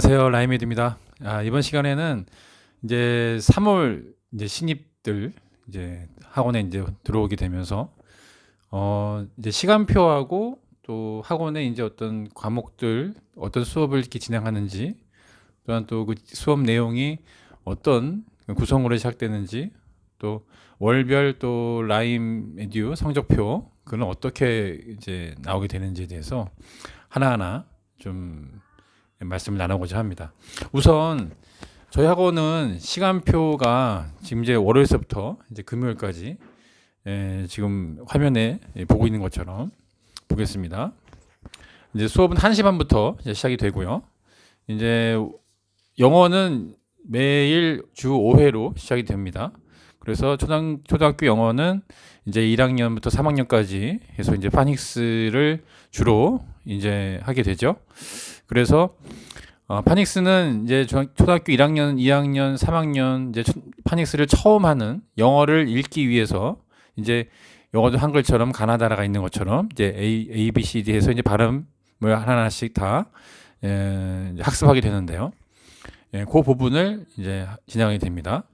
안녕하세요 라이메드입니다. 아, 이번 시간에는 이제 3월 이제 신입들 이제 학원에 이제 들어오게 되면서 어 이제 시간표하고 또 학원에 이제 어떤 과목들 어떤 수업을 이렇게 진행하는지 또한 또 그 수업 내용이 어떤 구성으로 시작되는지 또 월별 또 라임 에듀 성적표 그는 어떻게 이제 나오게 되는지에 대해서 하나하나 좀 말씀을 나누고자 합니다. 우선 저희 학원은 시간표가 지금 이제 월요일서부터 이제 금요일까지 에, 지금 화면에 보고 있는 것처럼 보겠습니다. 이제 수업은 1시 반부터 이제 시작이 되고요. 이제 영어는 매일 주 5회로 시작이 됩니다. 그래서 초등, 초등학교 영어는 이제 1학년부터 3학년까지 해서 이제 파닉스를 주로 이제 하게 되죠. 그래서 어, 파닉스는 이제 중- 초등학교 1학년, 2학년, 3학년 이제 초- 파닉스를 처음 하는 영어를 읽기 위해서 이제 영어도 한글처럼 가나다라가 있는 것처럼 이제 A, A, B, C, D 해서 이제 발음을 하나하나씩 다 에, 이제 학습하게 되는데요. 예, 그 부분을 이제 진행하게 됩니다.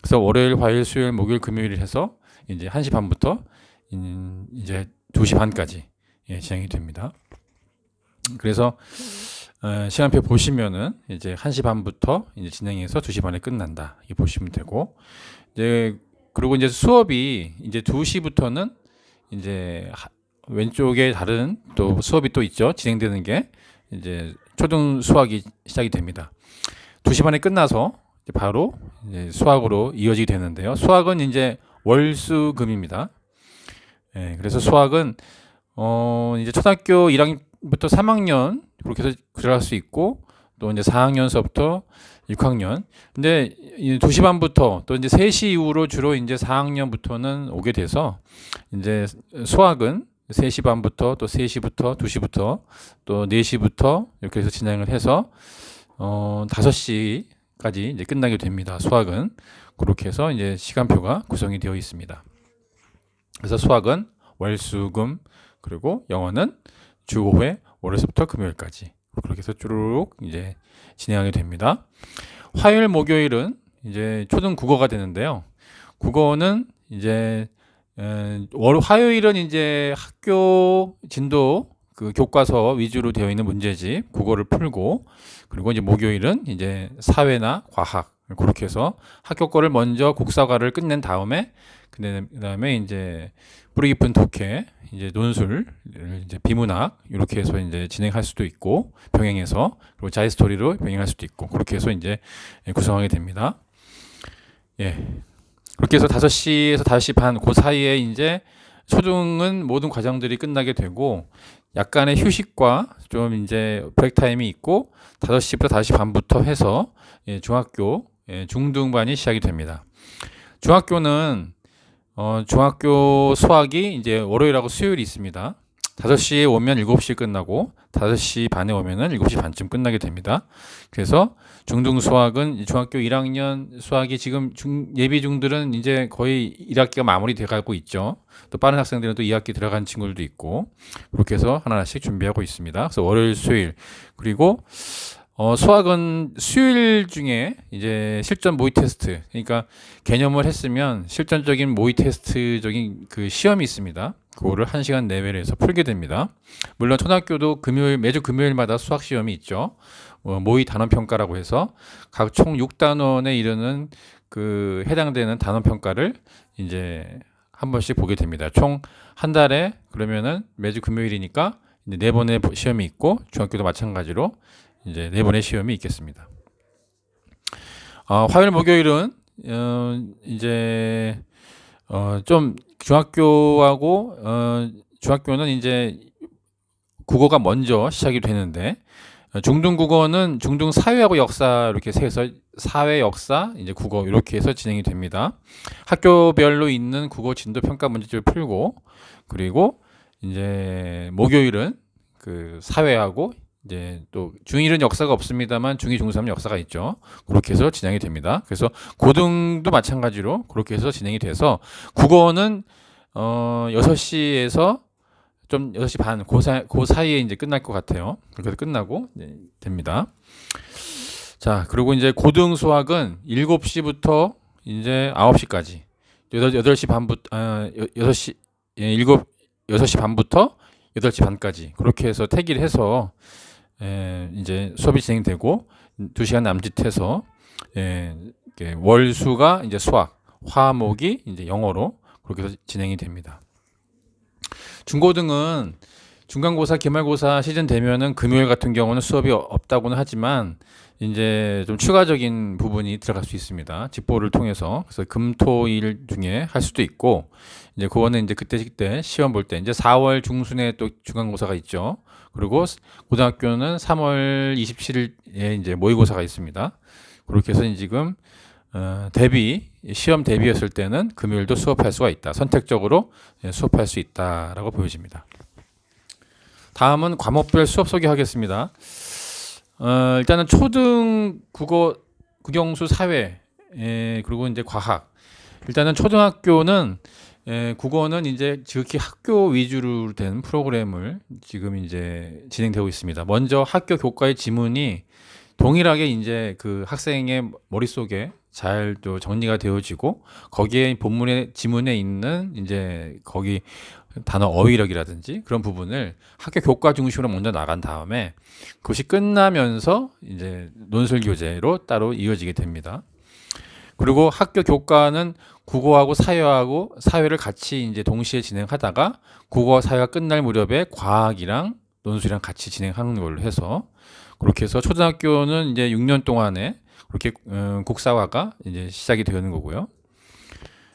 그래서 월요일, 화요일, 수요일, 목요일, 금요일 해서 이제 1시 반부터 음, 이제 2시 반까지 예, 진행이 됩니다. 그래서 어, 시간표 보시면은 이제 1시 반부터 이제 진행해서 2시 반에 끝난다. 이렇게 보시면 되고 이제 그리고 이제 수업이 이제 2시부터는 이제 하- 왼쪽에 다른 또 수업이 또 있죠. 진행되는 게 이제 초등 수학이 시작이 됩니다. 2시 반에 끝나서 이제 바로 이제 수학으로 이어지게 되는데요. 수학은 이제 월수금입니다. 예, 그래서 수학은 어 이제 초등학교 1학년 부터 3학년 그렇게 해서 들어갈 수 있고 또 이제 4학년서부터 6학년. 근데 이 2시 반부터 또 이제 3시 이후로 주로 이제 4학년부터는 오게 돼서 이제 수학은 3시 반부터 또 3시부터 2시부터 또 4시부터 이렇게 해서 진행을 해서 어 5시까지 이제 끝나게 됩니다. 수학은 그렇게 해서 이제 시간표가 구성이 되어 있습니다. 그래서 수학은 월수금 그리고 영어는 주 5회 월요일부터 금요일까지 그렇게 해서 쭉 이제 진행하게 됩니다. 화요일 목요일은 이제 초등 국어가 되는데요. 국어는 이제 에, 월 화요일은 이제 학교 진도 그 교과서 위주로 되어 있는 문제집 국어를 풀고 그리고 이제 목요일은 이제 사회나 과학 그렇게 해서 학교 거를 먼저 국사과를 끝낸 다음에 그다음에 이제 뿌리 깊은 독해 이제 논술 이제 비문학 이렇게 해서 이제 진행할 수도 있고 병행해서 그리고 자이 스토리로 병행할 수도 있고 그렇게 해서 이제 구성하게 됩니다. 예. 그렇게 해서 5시에서 5시 반 그 사이에 이제 초중은 모든 과정들이 끝나게 되고 약간의 휴식과 좀 이제 브레이크 타임이 있고 5시부터 5시 반부터 해서 예, 중학교 예, 중등반이 시작이 됩니다. 중학교는 어, 중학교 수학이 이제 월요일하고 수요일이 있습니다. 5시에 오면 7시에 끝나고 5시 반에 오면은 7시 반쯤 끝나게 됩니다. 그래서 중등 수학은 중학교 1학년 수학이 지금 중, 예비 중들은 이제 거의 1학기가 마무리돼 가고 있죠. 또 빠른 학생들은 또 2학기 들어간 친구들도 있고 그렇게 해서 하나씩 준비하고 있습니다. 그래서 월요일, 수요일 그리고 어, 수학은 수요일 중에 이제 실전 모의 테스트, 그러니까 개념을 했으면 실전적인 모의 테스트적인 그 시험이 있습니다. 그거를 한 시간 내외로 해서 풀게 됩니다. 물론 초등학교도 금요일, 매주 금요일마다 수학 시험이 있죠. 어, 모의 단원 평가라고 해서 각 총 6단원에 이르는 그 해당되는 단원 평가를 이제 한 번씩 보게 됩니다. 총 한 달에 그러면은 매주 금요일이니까 네 번의 시험이 있고 중학교도 마찬가지로 이제 네 번의 시험이 있겠습니다. 어, 화요일 목요일은 어, 이제 어, 좀 중학교하고 어, 중학교는 이제 국어가 먼저 시작이 되는데 어, 중등 국어는 중등 사회하고 역사 이렇게 해서 사회 역사 이제 국어 이렇게 해서 진행이 됩니다. 학교별로 있는 국어 진도 평가 문제집을 풀고 그리고 이제 목요일은 그 사회하고 이제 또 중1은 역사가 없습니다만 중2, 중3은 역사가 있죠. 그렇게 해서 진행이 됩니다. 그래서 고등도 마찬가지로 그렇게 해서 진행이 돼서 국어는 어 6시에서 좀 6시 반, 그, 사, 그 사이에 이제 끝날 것 같아요. 그렇게 끝나고 됩니다. 자, 그리고 이제 고등 수학은 7시부터 이제 9시까지 8, 시 반부터 아, 6시 예, 7 6시 반부터 8시 반까지 그렇게 해서 태기를 해서 에, 이제 수업이 진행되고 2시간 남짓해서 예, 이렇게 월수가 이제 수학, 화목이 이제 영어로 그렇게 해서 진행이 됩니다. 중고등은 중간고사, 기말고사 시즌 되면은 금요일 같은 경우는 수업이 어- 없다고는 하지만 이제 좀 추가적인 부분이 들어갈 수 있습니다. 집보를 통해서 그래서 금토일 중에 할 수도 있고 이제 그거는 이제 그때 그때 시험 볼 때 이제 4월 중순에 또 중간고사가 있죠. 그리고 고등학교는 3월 27일에 이제 모의고사가 있습니다. 그렇게 해서 지금 어, 대비 시험 대비였을 때는 금요일도 수업할 수가 있다. 선택적으로 예, 수업할 수 있다라고 보여집니다. 다음은 과목별 수업 소개하겠습니다. 어, 일단은 초등 국어, 국영수, 사회, 예, 그리고 이제 과학. 일단은 초등학교는 예, 국어는 이제 지극히 학교 위주로 된 프로그램을 지금 이제 진행되고 있습니다. 먼저 학교 교과의 지문이 동일하게 이제 그 학생의 머릿속에 잘 또 정리가 되어지고 거기에 본문의 지문에 있는 이제 거기 단어 어휘력이라든지 그런 부분을 학교 교과 중심으로 먼저 나간 다음에 그것이 끝나면서 이제 논술 교재로 따로 이어지게 됩니다. 그리고 학교 교과는 국어하고 사회하고 사회를 같이 이제 동시에 진행하다가 국어 사회가 끝날 무렵에 과학이랑 논술이랑 같이 진행하는 걸로 해서 그렇게 해서 초등학교는 이제 6년 동안에 그렇게 어, 국사화가 이제 시작이 되는 거고요.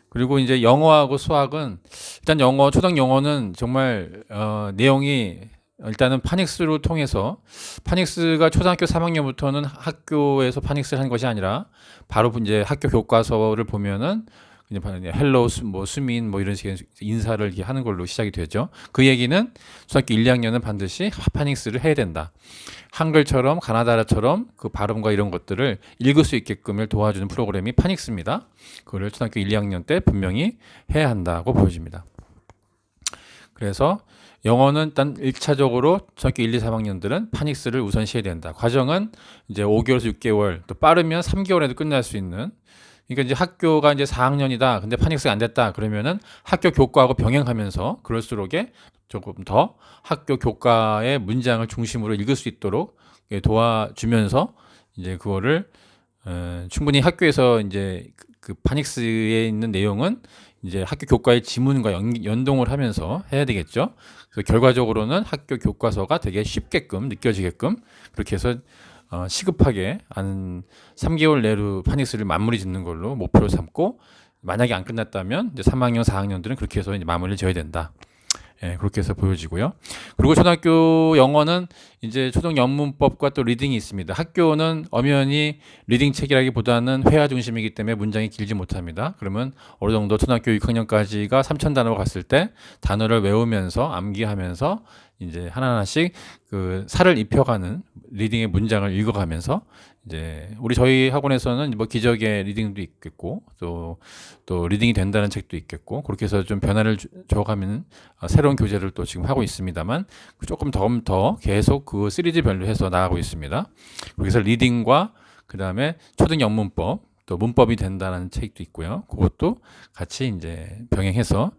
그리고 이제 영어하고 수학은 일단 영어 초등 영어는 정말 어, 내용이 일단은 파닉스를 통해서 파닉스가 초등학교 3학년부터는 학교에서 파닉스를 한 것이 아니라 바로 이제 학교 교과서를 보면은 그냥 헬로 수, 뭐 수민 뭐 이런 식의 인사를 이렇게 하는 걸로 시작이 되죠. 그 얘기는 초등학교 1, 2학년은 반드시 파닉스를 해야 된다. 한글처럼 가나다라처럼 그 발음과 이런 것들을 읽을 수 있게끔을 도와주는 프로그램이 파닉스입니다. 그거를 초등학교 1, 2학년 때 분명히 해야 한다고 보여집니다. 그래서 영어는 일단 1차적으로 초등학교 1, 2, 3학년들은 파닉스를 우선시해야 된다. 과정은 이제 5개월에서 6개월, 또 빠르면 3개월에도 끝날 수 있는 그러니까 이제 학교가 이제 4학년이다. 근데 파닉스가 안 됐다. 그러면은 학교 교과하고 병행하면서 그럴수록에 조금 더 학교 교과의 문장을 중심으로 읽을 수 있도록 예, 도와주면서 이제 그거를 어, 충분히 학교에서 이제 그- 그 파닉스에 있는 내용은 이제 학교 교과의 지문과 연, 연동을 하면서 해야 되겠죠. 그래서 결과적으로는 학교 교과서가 되게 쉽게끔 느껴지게끔 그렇게 해서 어, 시급하게 한 3개월 내로 파닉스를 마무리 짓는 걸로 목표로 삼고 만약에 안 끝났다면 이제 3학년, 4학년들은 그렇게 해서 이제 마무리를 지어야 된다. 예, 그렇게 해서 보여지고요. 그리고 초등학교 영어는 이제 초등 영문법과 또 리딩이 있습니다. 학교는 엄연히 리딩 책이라기보다는 회화 중심이기 때문에 문장이 길지 못합니다. 그러면 어느 정도 초등학교 6학년까지가 3천 단어가 갔을 때 단어를 외우면서 암기하면서 이제 하나하나씩 그 살을 입혀가는 리딩의 문장을 읽어가면서 이제 우리 저희 학원에서는 뭐 기적의 리딩도 있겠고 또 또 리딩이 된다는 책도 있겠고 그렇게 해서 좀 변화를 주- 줘가면 어, 새로운 교재를 또 지금 하고 있습니다만 조금 더, 더 계속 그 시리즈별로 해서 나가고 있습니다. 그래서 리딩과 그 다음에 초등 영문법 또 문법이 된다는 책도 있고요. 그것도 같이 이제 병행해서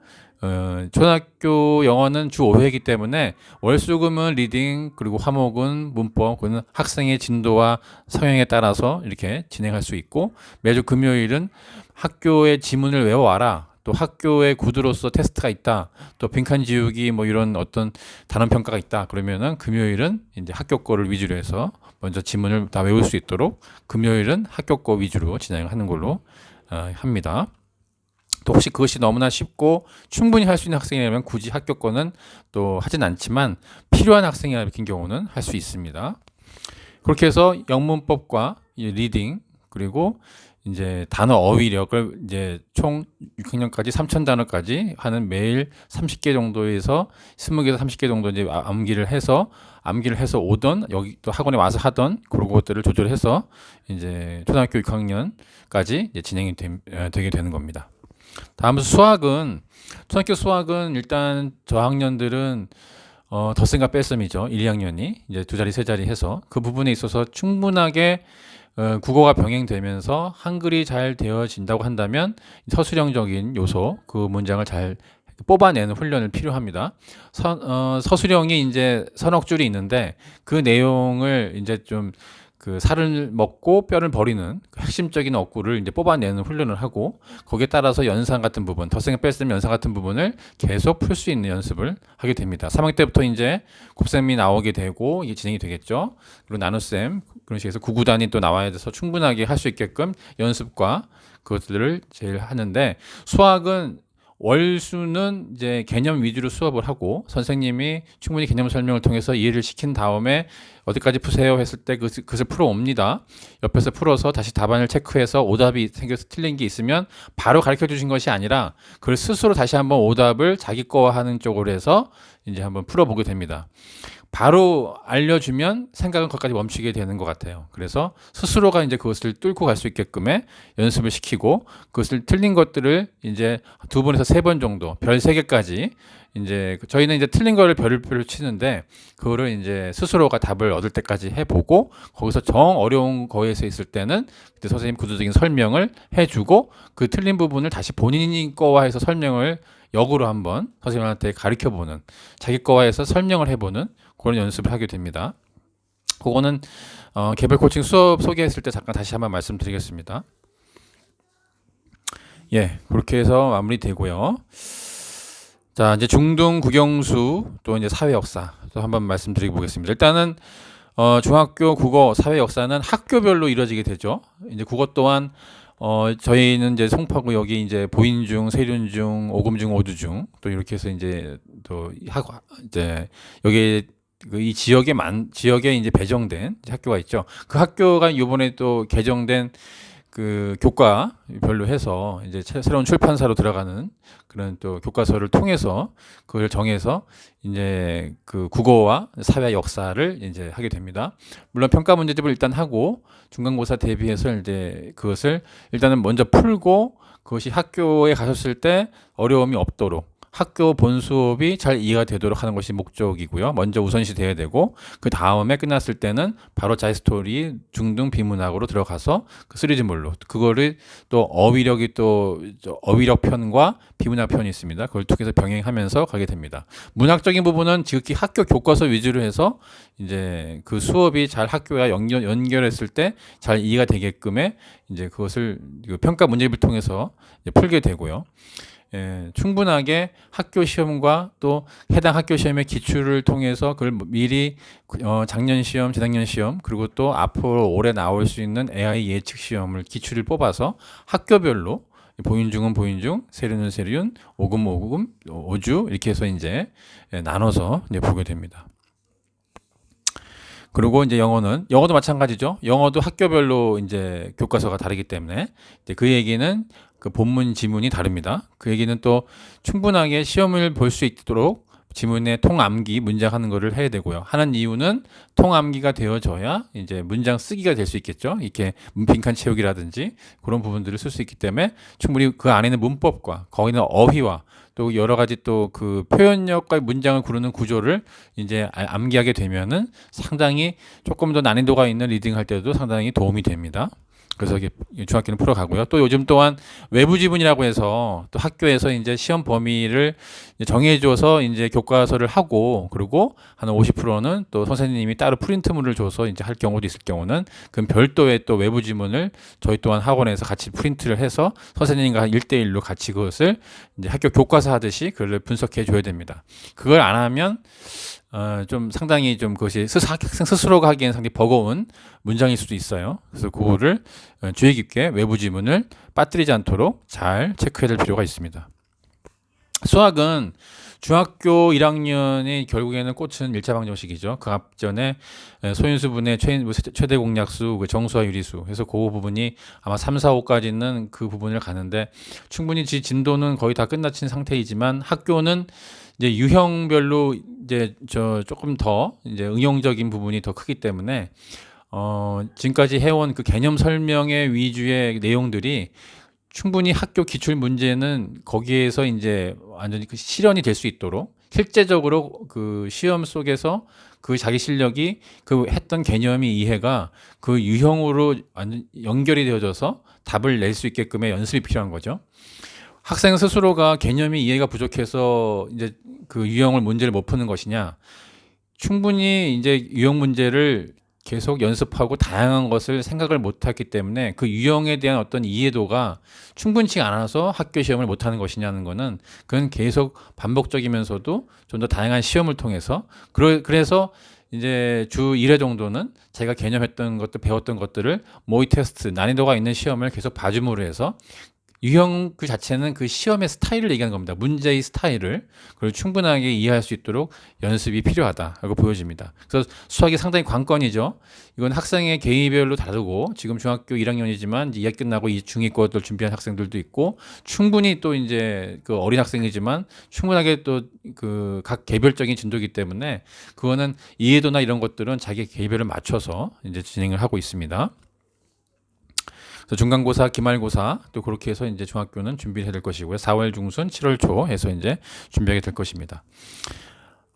어, 초등학교 영어는 주 5회이기 때문에 월수금은 리딩 그리고 화목은 문법 그는 학생의 진도와 성향에 따라서 이렇게 진행할 수 있고 매주 금요일은 학교의 지문을 외워와라. 또 학교의 구두로서 테스트가 있다. 또 빈칸 지우기 뭐 이런 어떤 단원 평가가 있다. 그러면은 금요일은 이제 학교 거를 위주로 해서 먼저 지문을 다 외울 수 있도록 금요일은 학교 거 위주로 진행을 하는 걸로 어, 합니다. 또 혹시 그것이 너무나 쉽고 충분히 할 수 있는 학생이라면 굳이 거는 또 하진 않지만 필요한 학생이라는 경우는 할 수 있습니다. 그렇게 해서 영문법과 이 리딩 그리고 이제 단어 어휘력을 이제 총 6학년까지 3천 단어까지 하는 매일 30개 정도에서 20개에서 30개 정도 이제 아- 암기를 해서 암기를 해서 오던 여기 또 학원에 와서 하던 그런 것들을 조절해서 이제 초등학교 6학년까지 이제 진행이 됨- 에, 되게 되는 겁니다. 다음 수학은 초등학교 수학은 일단 저학년들은 어, 덧셈과 뺄셈이죠. 1, 2학년이 이제 두 자리 세 자리 해서 그 부분에 있어서 충분하게 어, 국어가 병행되면서 한글이 잘 되어진다고 한다면 서술형적인 요소 그 문장을 잘 뽑아내는 훈련을 필요합니다. 서, 어, 서술형이 이제 서너 줄이 있는데 그 내용을 이제 좀 그 살을 먹고 뼈를 버리는 그 핵심적인 어구를 이제 뽑아내는 훈련을 하고 거기에 따라서 연상 같은 부분, 덧셈 뺄셈 연상 같은 부분을 계속 풀 수 있는 연습을 하게 됩니다. 3학기 때부터 이제 곱셈이 나오게 되고 이게 진행이 되겠죠. 그리고 나눗셈 그런 식에서 구구단이 또 나와야 돼서 충분하게 할 수 있게끔 연습과 그것들을 제일 하는데 수학은 월수는 이제 개념 위주로 수업을 하고 선생님이 충분히 개념 설명을 통해서 이해를 시킨 다음에 어디까지 푸세요 했을 때 그것을, 그것을 풀어 옵니다. 옆에서 풀어서 다시 답안을 체크해서 오답이 생겨서 틀린 게 있으면 바로 가르쳐 주신 것이 아니라 그걸 스스로 다시 한번 오답을 자기 거와 하는 쪽으로 해서 이제 한번 풀어보게 됩니다. 바로 알려주면 생각은 거기까지 멈추게 되는 것 같아요. 그래서 스스로가 이제 그것을 뚫고 갈 수 있게끔의 연습을 시키고 그것을 틀린 것들을 이제 두 번에서 세 번 정도 별 세 개까지 이제 저희는 이제 틀린 거를 별로 치는데 그거를 이제 스스로가 답을 얻을 때까지 해보고 거기서 정 어려운 거에서 있을 때는 그때 선생님 구조적인 설명을 해주고 그 틀린 부분을 다시 본인이 거와 해서 설명을 역으로 한번 선생님한테 가르쳐 보는 자기 거와 해서 설명을 해보는 그런 연습을 하게 됩니다. 그거는 어, 개별 코칭 수업 소개했을 때 잠깐 다시 한번 말씀드리겠습니다. 예, 그렇게 해서 마무리되고요. 자, 이제 중등 국영수 또 이제 사회 역사 또 한번 말씀드리고 보겠습니다. 일단은 어, 중학교 국어 사회 역사는 학교별로 이루어지게 되죠. 이제 국어 또한 어, 저희는 이제 송파구 여기 이제 보인중, 세륜중, 오금중, 오두중 또 이렇게 해서 이제 또 학, 이제 여기 그 이 지역에 만 지역에 이제 배정된 학교가 있죠. 그 학교가 이번에 또 개정된 그 교과별로 해서 이제 새로운 출판사로 들어가는 그런 또 교과서를 통해서 그걸 정해서 이제 그 국어와 사회 역사를 이제 하게 됩니다. 물론 평가 문제집을 일단 하고 중간고사 대비해서 이제 그것을 일단은 먼저 풀고 그것이 학교에 가셨을 때 어려움이 없도록 학교 본 수업이 잘 이해가 되도록 하는 것이 목적이고요. 먼저 우선시 돼야 되고 그 다음에 끝났을 때는 바로 자이 스토리 중등 비문학으로 들어가서 그 시리즈물로 그거를 또 어휘력이 또 어휘력 편과 비문학 편이 있습니다. 그걸 통해서 병행하면서 가게 됩니다. 문학적인 부분은 지극히 학교 교과서 위주로 해서 이제 그 수업이 잘 학교와 연결, 연결했을 때 잘 이해가 되게끔의 이제 그것을 그 평가 문제집을 통해서 풀게 되고요. 예, 충분하게 학교 시험과 또 해당 학교 시험의 기출을 통해서 그걸 미리 어, 작년 시험, 재작년 시험 그리고 또 앞으로 올해 나올 수 있는 AI 예측 시험을 기출을 뽑아서 학교별로 보인중은 보인중, 세륜은 세륜, 오금 오금, 오주 이렇게 해서 이제 예, 나눠서 이제 보게 됩니다. 그리고 이제 영어는 영어도 마찬가지죠. 영어도 학교별로 이제 교과서가 다르기 때문에 이제 그 얘기는 그 본문 지문이 다릅니다. 그 얘기는 또 충분하게 시험을 볼 수 있도록 지문에 통암기 문장 하는 거를 해야 되고요. 하는 이유는 통암기가 되어져야 이제 문장 쓰기가 될 수 있겠죠. 이렇게 빈칸 채우기라든지 그런 부분들을 쓸 수 있기 때문에 충분히 그 안에는 문법과 거기는 어휘와 또 여러 가지 또 그 표현력과 문장을 구르는 구조를 이제 암기하게 되면은 상당히 조금 더 난이도가 있는 리딩 할 때도 상당히 도움이 됩니다. 그래서 이게 중학교는 풀어가고요. 또 요즘 또한 외부 지문이라고 해서 또 학교에서 이제 시험 범위를 정해줘서 이제 교과서를 하고 그리고 한 50%는 또 선생님이 따로 프린트물을 줘서 이제 할 경우도 있을 경우는 그럼 별도의 또 외부 지문을 저희 또한 학원에서 같이 프린트를 해서 선생님과 1대1로 같이 그것을 이제 학교 교과서 하듯이 그걸 분석해 줘야 됩니다. 그걸 안 하면 어, 좀 상당히 좀 그것이 스스, 학생 스스로가 하기에는 상당히 버거운 문장일 수도 있어요. 그래서 그거를 어, 주의 깊게 외부 지문을 빠뜨리지 않도록 잘 체크해야 될 필요가 있습니다. 수학은 중학교 1학년이 결국에는 꽃은 일차방정식이죠. 그 앞전에 소인수분의 뭐 최대 공약수, 그 정수와 유리수. 그래서 그 부분이 아마 3, 4, 5까지는 그 부분을 가는데 충분히 지 진도는 거의 다 끝나친 상태이지만 학교는 이제 유형별로 이제 저 조금 더 이제 응용적인 부분이 더 크기 때문에 어 지금까지 해온 그 개념 설명의 위주의 내용들이 충분히 학교 기출 문제는 거기에서 이제 완전히 그 실현이 될 수 있도록 실제적으로 그 시험 속에서 그 자기 실력이 그 했던 개념이 이해가 그 유형으로 완전 연결이 되어져서 답을 낼 수 있게끔의 연습이 필요한 거죠. 학생 스스로가 개념이 이해가 부족해서 이제 그 유형을 문제를 못 푸는 것이냐? 충분히 이제 유형 문제를 계속 연습하고 다양한 것을 생각을 못했기 때문에 그 유형에 대한 어떤 이해도가 충분치 않아서 학교 시험을 못하는 것이냐는 거는 그건 계속 반복적이면서도 좀 더 다양한 시험을 통해서 그래서 이제 주 1회 정도는 제가 개념했던 것들 배웠던 것들을 모의 테스트 난이도가 있는 시험을 계속 봐줌으로 해서 유형 그 자체는 그 시험의 스타일을 얘기하는 겁니다. 문제의 스타일을 그걸 충분하게 이해할 수 있도록 연습이 필요하다라고 보여집니다. 그래서 수학이 상당히 관건이죠. 이건 학생의 개인별로 다르고 지금 중학교 1학년이지만 이제 2학 끝나고 이 중위권을 준비한 학생들도 있고 충분히 또 이제 그 어린 학생이지만 충분하게 또 그 각 개별적인 진도이기 때문에 그거는 이해도나 이런 것들은 자기 개별을 맞춰서 이제 진행을 하고 있습니다. 그래서 중간고사, 기말고사 또 그렇게 해서 이제 중학교는 준비를 해야 될 것이고요. 4월 중순, 7월 초 해서 이제 준비하게 될 것입니다.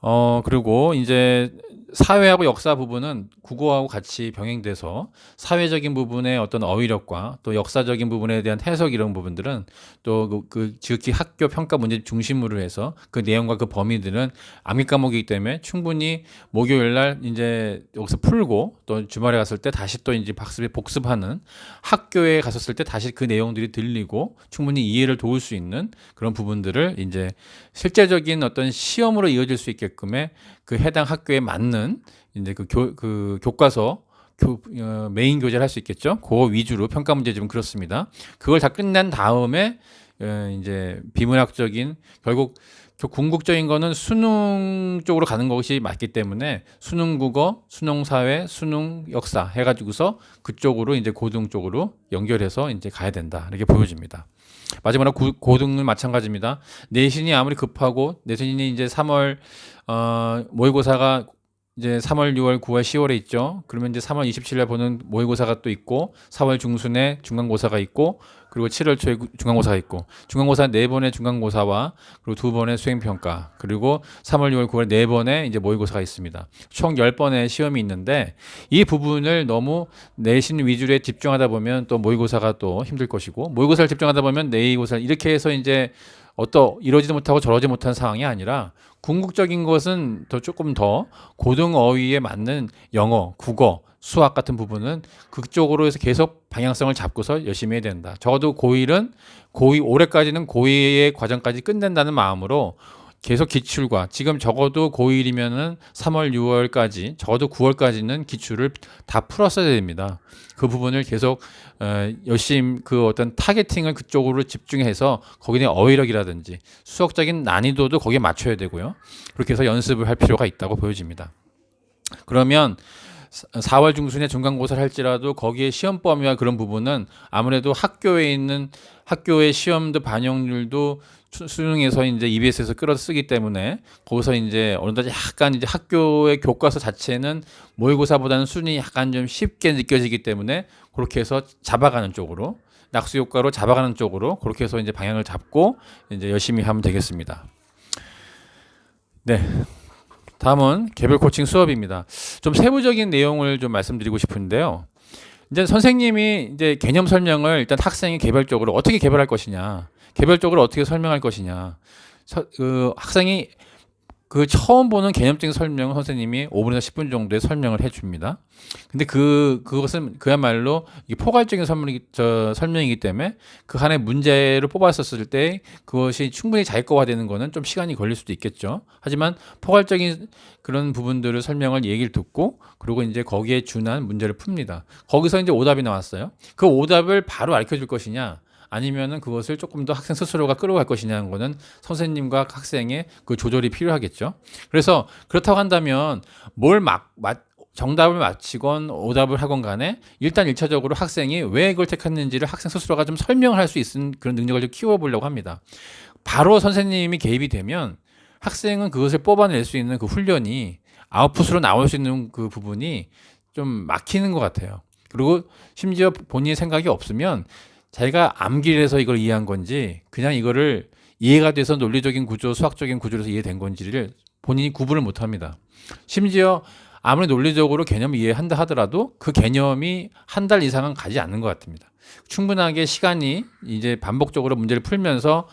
어 그리고 이제 사회하고 역사 부분은 국어하고 같이 병행돼서 사회적인 부분의 어떤 어휘력과 또 역사적인 부분에 대한 해석 이런 부분들은 또그 그 지극히 학교 평가 문제 중심으로 해서 그 내용과 그 범위들은 암기 과목이기 때문에 충분히 목요일 날 이제 여기서 풀고 또 주말에 갔을 때 다시 또 이제 박습에 복습하는 학교에 갔었을 때 다시 그 내용들이 들리고 충분히 이해를 도울 수 있는 그런 부분들을 이제 실제적인 어떤 시험으로 이어질 수 있게끔의 그 해당 학교에 맞는 이제 그, 교, 그 교과서 교, 어, 메인 교재를 할 수 있겠죠. 그거 위주로 평가 문제 좀 그렇습니다. 그걸 다 끝난 다음에 어, 이제 비문학적인 결국 그 궁극적인 거는 수능 쪽으로 가는 것이 맞기 때문에 수능 국어, 수능 사회, 수능 역사 해가지고서 그쪽으로 이제 고등 쪽으로 연결해서 이제 가야 된다 이렇게 보여집니다. 마지막으로 고, 고등은 마찬가지입니다. 내신이 아무리 급하고 내신이 이제 3월 어, 모의고사가 이제 3월, 6월, 9월, 10월에 있죠. 그러면 이제 3월 27일에 보는 모의고사가 또 있고 4월 중순에 중간고사가 있고 그리고 7월 초에 구- 중간고사가 있고 중간고사 네 번의 중간고사와 그리고 두 번의 수행평가 그리고 3월, 6월, 9월 네 번의 이제 모의고사가 있습니다. 총 10번의 시험이 있는데 이 부분을 너무 내신 위주로 집중하다 보면 또 모의고사가 또 힘들 것이고 모의고사를 집중하다 보면 내의고사 이렇게 해서 이제 어떠 이러지도 못하고 저러지 못한 상황이 아니라 궁극적인 것은 더 조금 더 고등 어휘에 맞는 영어, 국어, 수학 같은 부분은 그쪽으로 해서 계속 방향성을 잡고서 열심히 해야 된다. 적어도 고1은 고2 올해까지는 고2의 과정까지 끝낸다는 마음으로 계속 기출과 지금 적어도 고1이면은 3월, 6월까지 적어도 9월까지는 기출을 다 풀었어야 됩니다. 그 부분을 계속 어, 열심히 그 어떤 타겟팅을 그쪽으로 집중해서 거기에 어휘력이라든지 수학적인 난이도도 거기에 맞춰야 되고요. 그렇게 해서 연습을 할 필요가 있다고 보여집니다. 그러면 4월 중순에 중간고사를 할지라도 거기에 시험 범위와 그런 부분은 아무래도 학교에 있는 학교의 시험도 반영률도 수- 수능에서 이제 EBS에서 끌어 쓰기 때문에 거기서 이제 어느 정도 약간 이제 학교의 교과서 자체는 모의고사보다는 수준이 약간 좀 쉽게 느껴지기 때문에 그렇게 해서 잡아가는 쪽으로 낙수 효과로 잡아가는 쪽으로 그렇게 해서 이제 방향을 잡고 이제 열심히 하면 되겠습니다. 네. 다음은 개별 코칭 수업입니다. 좀 세부적인 내용을 좀 말씀드리고 싶은데요. 이제 선생님이 이제 개념 설명을 일단 학생이 개별적으로 어떻게 개발할 것이냐, 개별적으로 어떻게 설명할 것이냐, 서- 그 학생이 그 처음 보는 개념적인 설명을 선생님이 5분에서 10분 정도의 설명을 해줍니다. 근데 그 그것은 그야말로 포괄적인 설명이기, 저, 설명이기 때문에 그 안에 문제를 뽑았었을 때 그것이 충분히 자기 거화 되는 거는 좀 시간이 걸릴 수도 있겠죠. 하지만 포괄적인 그런 부분들을 설명을 얘기를 듣고 그리고 이제 거기에 준한 문제를 풉니다. 거기서 이제 오답이 나왔어요. 그 오답을 바로 알려 줄 것이냐 아니면은 그것을 조금 더 학생 스스로가 끌어갈 것이냐는 거는 선생님과 학생의 그 조절이 필요하겠죠. 그래서 그렇다고 한다면 뭘 막, 맞, 정답을 맞히건 오답을 하건 간에 일단 일차적으로 학생이 왜 이걸 택했는지를 학생 스스로가 좀 설명을 할 수 있는 그런 능력을 좀 키워보려고 합니다. 바로 선생님이 개입이 되면 학생은 그것을 뽑아낼 수 있는 그 훈련이 아웃풋으로 나올 수 있는 그 부분이 좀 막히는 것 같아요. 그리고 심지어 본인의 생각이 없으면 자기가 암기를 해서 이걸 이해한 건지 그냥 이거를 이해가 돼서 논리적인 구조, 수학적인 구조로서 이해된 건지를 본인이 구분을 못 합니다. 심지어 아무리 논리적으로 개념을 이해한다 하더라도 그 개념이 한 달 이상은 가지 않는 것 같습니다. 충분하게 시간이 이제 반복적으로 문제를 풀면서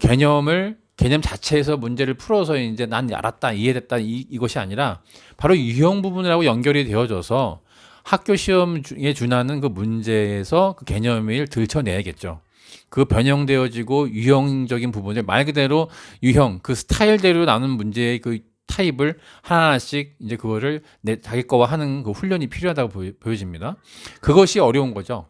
개념을 개념 자체에서 문제를 풀어서 이제 난 알았다 이해됐다 이, 이것이 아니라 바로 유형 부분하고 연결이 되어져서 학교 시험에 준하는 그 문제에서 그 개념을 들춰내야겠죠. 그 변형되어지고 유형적인 부분을 말 그대로 유형 그 스타일대로 나오는 문제의 그 타입을 하나하나씩 이제 그거를 내 자기 거와 하는 그 훈련이 필요하다고 보여, 보여집니다. 그것이 어려운 거죠.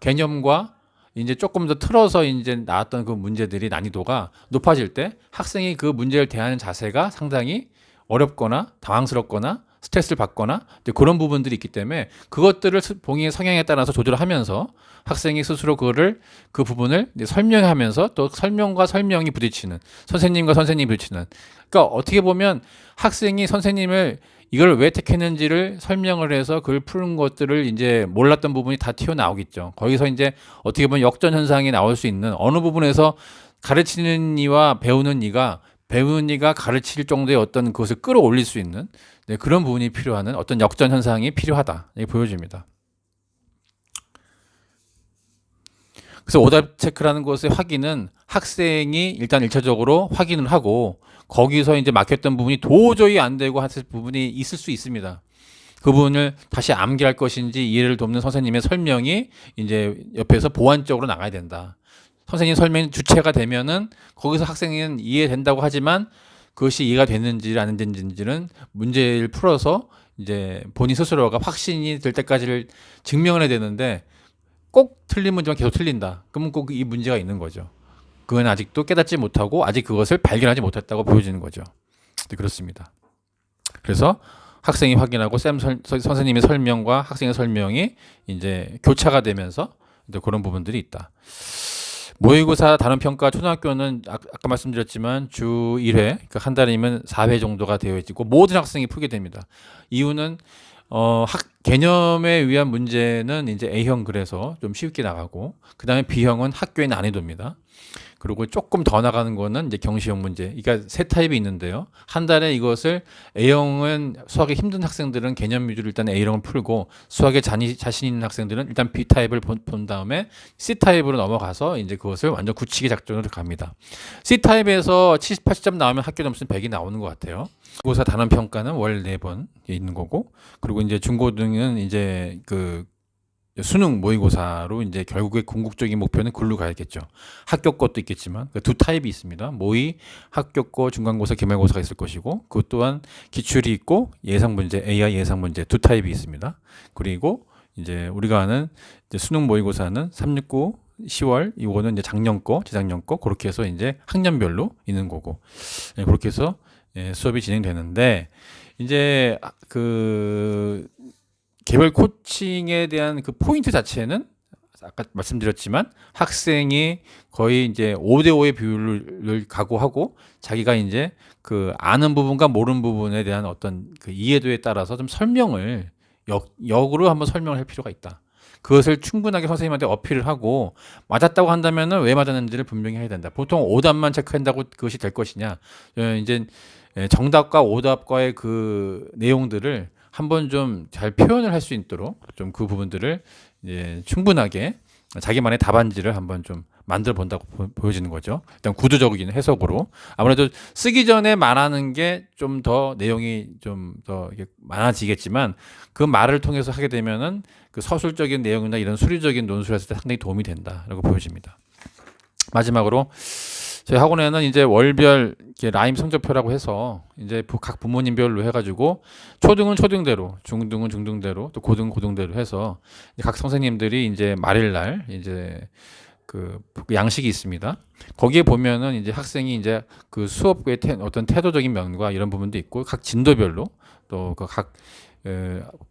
개념과 이제 조금 더 틀어서 이제 나왔던 그 문제들이 난이도가 높아질 때 학생이 그 문제를 대하는 자세가 상당히 어렵거나 당황스럽거나 스트레스를 받거나 그런 부분들이 있기 때문에 그것들을 스- 본인의 성향에 따라서 조절하면서 학생이 스스로 그거를 그 부분을 설명하면서 또 설명과 설명이 부딪히는 선생님과 선생님이 부딪히는 그러니까 어떻게 보면 학생이 선생님을 이걸 왜 택했는지를 설명을 해서 그걸 푸는 것들을 이제 몰랐던 부분이 다 튀어나오겠죠. 거기서 이제 어떻게 보면 역전 현상이 나올 수 있는 어느 부분에서 가르치는 이와 배우는 이가 배우는 이가 가르칠 정도의 어떤 그것을 끌어올릴 수 있는 네, 그런 부분이 필요한 어떤 역전 현상이 필요하다. 이게 보여집니다. 그래서 오답 체크라는 것의 확인은 학생이 일단 일차적으로 확인을 하고 거기서 이제 막혔던 부분이 도저히 안 되고 하실 부분이 있을 수 있습니다. 그 부분을 다시 암기할 것인지 이해를 돕는 선생님의 설명이 이제 옆에서 보완적으로 나가야 된다. 선생님 설명이 주체가 되면은 거기서 학생은 이해된다고 하지만 그것이 이해가 됐는지 안 됐는지는 문제를 풀어서 이제 본인 스스로가 확신이 될 때까지를 증명을 해야 되는데 꼭 틀린 문제만 계속 틀린다. 그러면 꼭 이 문제가 있는 거죠. 그건 아직도 깨닫지 못하고 아직 그것을 발견하지 못했다고 보여지는 거죠. 네, 그렇습니다. 그래서 학생이 확인하고 쌤 설- 서- 선생님의 설명과 학생의 설명이 이제 교차가 되면서 그런 부분들이 있다. 모의고사 단원 평가 초등학교는 아, 아까 말씀드렸지만 주 1회 그러니까 한 달이면 4회 정도가 되어 있고 모든 학생이 풀게 됩니다. 이유는 어, 학 개념에 의한 문제는 이제 A형 그래서 좀 쉽게 나가고 그 다음에 B형은 학교의 난이도입니다. 그리고 조금 더 나가는 거는 이제 경시형 문제. 그러니까 세 타입이 있는데요. 한 달에 이것을 A형은 수학이 힘든 학생들은 개념 위주로 일단 A형을 풀고 수학에 자니, 자신 있는 학생들은 일단 B 타입을 본, 본 다음에 C 타입으로 넘어가서 이제 그것을 완전 굳히기 작전으로 갑니다. C 타입에서 70, 80점 나오면 학교 점수는 100이 나오는 것 같아요. 고사 단원 평가는 월 4번 있는 거고 그리고 이제 중고등은 이제 그 수능 모의고사로 이제 결국에 궁극적인 목표는 글로 가야겠죠. 학교 것도 있겠지만 그 두 타입이 있습니다. 모의, 거, 중간고사, 기말고사가 있을 것이고 그것 또한 기출이 있고 예상 문제, AI 예상 문제 두 타입이 있습니다. 그리고 이제 우리가 아는 이제 수능 모의고사는 369 10월 이거는 이제 작년 거, 재작년 거 그렇게 해서 이제 학년별로 있는 거고 예, 그렇게 해서 예, 수업이 진행되는데 이제 그 개별 코칭에 대한 그 포인트 자체는 아까 말씀드렸지만 학생이 거의 이제 5대 5의 비율을 각오하고 자기가 이제 그 아는 부분과 모르는 부분에 대한 어떤 그 이해도에 따라서 좀 설명을 역, 역으로 한번 설명을 할 필요가 있다. 그것을 충분하게 선생님한테 어필을 하고 맞았다고 한다면은 왜 맞았는지를 분명히 해야 된다. 보통 오답만 체크한다고 그것이 될 것이냐. 어, 이제 예, 정답과 오답과의 그 내용들을 한번 좀 잘 표현을 할 수 있도록 좀 그 부분들을 이제 충분하게 자기만의 답안지를 한번 좀 만들어 본다고 보- 보여지는 거죠. 일단 구조적인 해석으로 아무래도 쓰기 전에 말하는 게 좀 더 내용이 좀 더 많아지겠지만 그 말을 통해서 하게 되면은 그 서술적인 내용이나 이런 수리적인 논술을 했을 때 상당히 도움이 된다라고 보여집니다. 마지막으로 저희 학원에는 이제 월별 라임 성적표라고 해서 이제 부- 각 부모님별로 해가지고 초등은 초등대로, 중등은 중등대로, 또 고등은 고등대로 해서 각 선생님들이 이제 말일 날 이제 그 양식이 있습니다. 거기에 보면은 이제 학생이 이제 그 수업의 태, 어떤 태도적인 면과 이런 부분도 있고 각 진도별로 또 그각 에,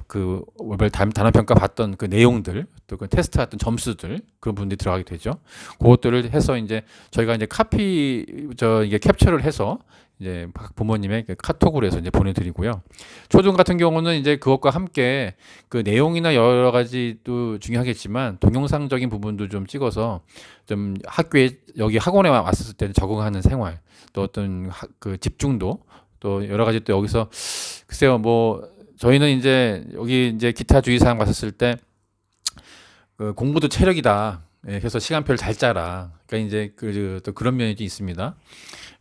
그 월별 단- 단원 평가 봤던 그 내용들 또 그 테스트 했던 점수들 그런 부분들이 들어가게 되죠. 그것들을 해서 이제 저희가 이제 카피 저 이게 캡처를 해서 이제 각 부모님의 그 카톡으로 해서 이제 보내드리고요. 초등 같은 경우는 이제 그것과 함께 그 내용이나 여러 가지도 중요하겠지만 동영상적인 부분도 좀 찍어서 좀 학교에 여기 학원에 왔을 때 적응하는 생활 또 어떤 하- 그 집중도 또 여러 가지 또 여기서 글쎄요 뭐 저희는 이제 여기 이제 기타 주의사항 봤었을 때 그 공부도 체력이다. 예, 그래서 시간표를 잘 짜라. 그러니까 이제 그 또 그런 면이 좀 있습니다.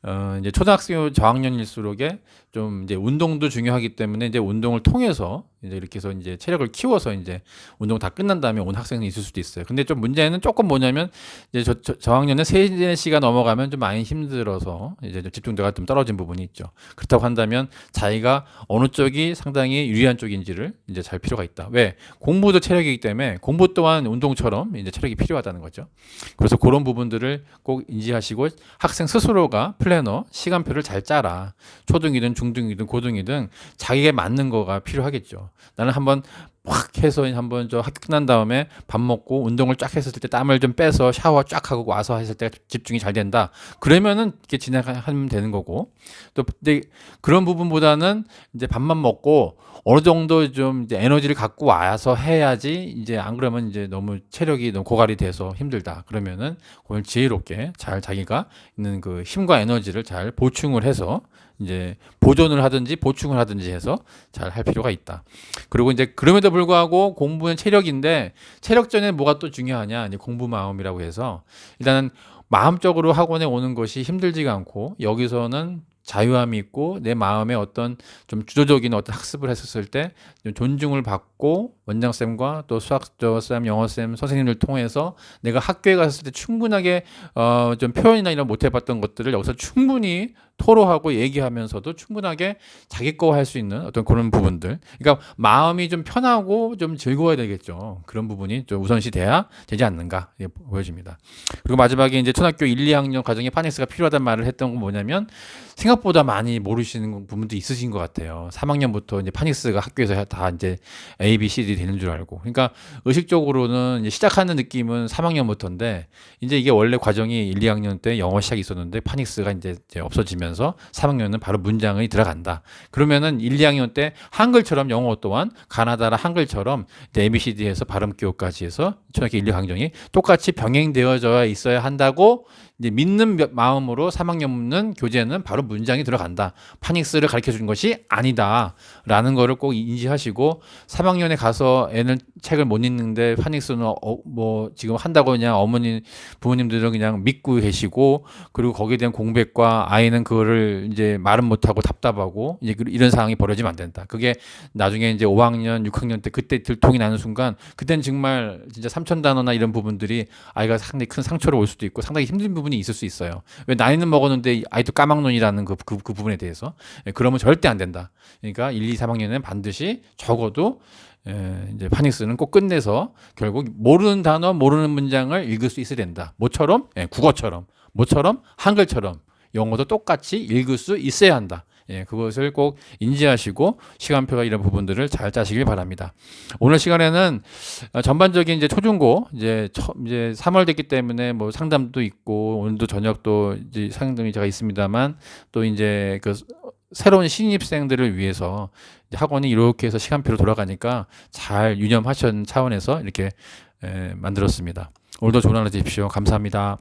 어, 이제 초등학생 저학년일수록에 좀 이제 운동도 중요하기 때문에 이제 운동을 통해서 이제 이렇게 해서 이제 체력을 키워서 이제 운동 다 끝난 다음에 온 학생이 있을 수도 있어요. 근데 좀 문제는 조금 뭐냐면 이제 저, 저, 저학년은 세네 시가 넘어가면 좀 많이 힘들어서 이제 좀 집중도가 좀 떨어진 부분이 있죠. 그렇다고 한다면 자기가 어느 쪽이 상당히 유리한 쪽인지를 이제 잘 필요가 있다. 왜? 공부도 체력이기 때문에 공부 또한 운동처럼 이제 체력이 필요하다는 거죠. 그래서 그런 부분 들을 꼭 인지하시고 학생 스스로가 플래너 시간표를 잘 짜라. 초등이든 중등이든 고등이든 자기에 맞는 거가 필요하겠죠. 나는 한번 확 해서 한번 저 학교 끝난 다음에 밥 먹고 운동을 쫙 했을 때 땀을 좀 빼서 샤워 쫙 하고 와서 했을 때 집중이 잘 된다. 그러면은 이렇게 진행하면 되는 거고 또 근데 그런 부분보다는 이제 밥만 먹고 어느 정도 좀 이제 에너지를 갖고 와서 해야지 이제 안 그러면 이제 너무 체력이 너무 고갈이 돼서 힘들다. 그러면은 그걸 지혜롭게 잘 자기가 있는 그 힘과 에너지를 잘 보충을 해서 이제 보존을 하든지 보충을 하든지 해서 잘 할 필요가 있다. 그리고 이제 그럼에도 불구하고 공부는 체력인데 체력 전에 뭐가 또 중요하냐? 이제 공부 마음이라고 해서 일단은 마음적으로 학원에 오는 것이 힘들지가 않고 여기서는 자유함이 있고 내 마음에 어떤 좀 주도적인 어떤 학습을 했었을 때좀 존중을 받고 원장 쌤과 또 수학 저쌤 영어 쌤 선생님들 통해서 내가 학교에 갔을 때 충분하게 어 좀 표현이나 이런 못 해봤던 것들을 여기서 충분히 토로하고 얘기하면서도 충분하게 자기 거 할 수 있는 어떤 그런 부분들. 그러니까 마음이 좀 편하고 좀 즐거워야 되겠죠. 그런 부분이 좀 우선시 돼야 되지 않는가 이게 보여집니다. 그리고 마지막에 이제 초등학교 1, 2학년 과정에 파닉스가 필요하다는 말을 했던 건 뭐냐면 생각보다 많이 모르시는 부분도 있으신 것 같아요. 3학년부터 이제 파닉스가 학교에서 다 이제 A, B, C, D 되는 줄 알고. 그러니까 의식적으로는 시작하는 느낌은 3학년부터인데 이제 이게 원래 과정이 1, 2학년 때 영어 시작이 있었는데 파닉스가 이제 없어지면 서 3학년은 바로 문장이 들어간다. 그러면은 1, 2학년 때 한글처럼 영어 또한 가나다라 한글처럼 ABCD에서 발음 기호까지 해서 초등학교 1, 2학년이 똑같이 병행되어져 있어야 한다고 이제 믿는 며- 마음으로 3학년은 교재는 바로 문장이 들어간다. 파닉스를 가르쳐 준 것이 아니다라는 거를 꼭 인지하시고 3학년에 가서 애는 책을 못 읽는데 파닉스는 어, 뭐 지금 한다고 그냥 어머니 부모님들은 그냥 믿고 계시고 그리고 거기에 대한 공백과 아이는 그거를 이제 말은 못 하고 답답하고 이제 그- 이런 상황이 벌어지면 안 된다. 그게 나중에 이제 5학년, 6학년 때 그때 들통이 나는 순간 그때는 정말 진짜 삼천 단어나 이런 부분들이 아이가 상당히 큰 상처를 올 수도 있고 상당히 힘든 부분이 있을 수 있어요. 왜 나이는 먹었는데 아이도 까막눈이라는 그, 그, 그 부분에 대해서 예, 그러면 절대 안 된다. 그러니까 1, 2, 3학년에는 반드시 적어도 에, 이제 파닉스는 꼭 끝내서 결국 모르는 단어, 모르는 문장을 읽을 수 있어야 된다. 모처럼 예, 국어처럼, 모처럼 한글처럼 영어도 똑같이 읽을 수 있어야 한다. 예, 그것을 꼭 인지하시고 시간표가 이런 부분들을 잘 짜시길 바랍니다. 오늘 시간에는 어, 전반적인 이제 초중고 이제 처, 이제 3월 됐기 때문에 뭐 상담도 있고 오늘도 저녁도 이제 상담이 제가 있습니다만 또 이제 그 새로운 신입생들을 위해서 학원이 이렇게 해서 시간표로 돌아가니까 잘 유념하신 차원에서 이렇게 에, 만들었습니다. 오늘도 좋은 하루 되십시오. 감사합니다.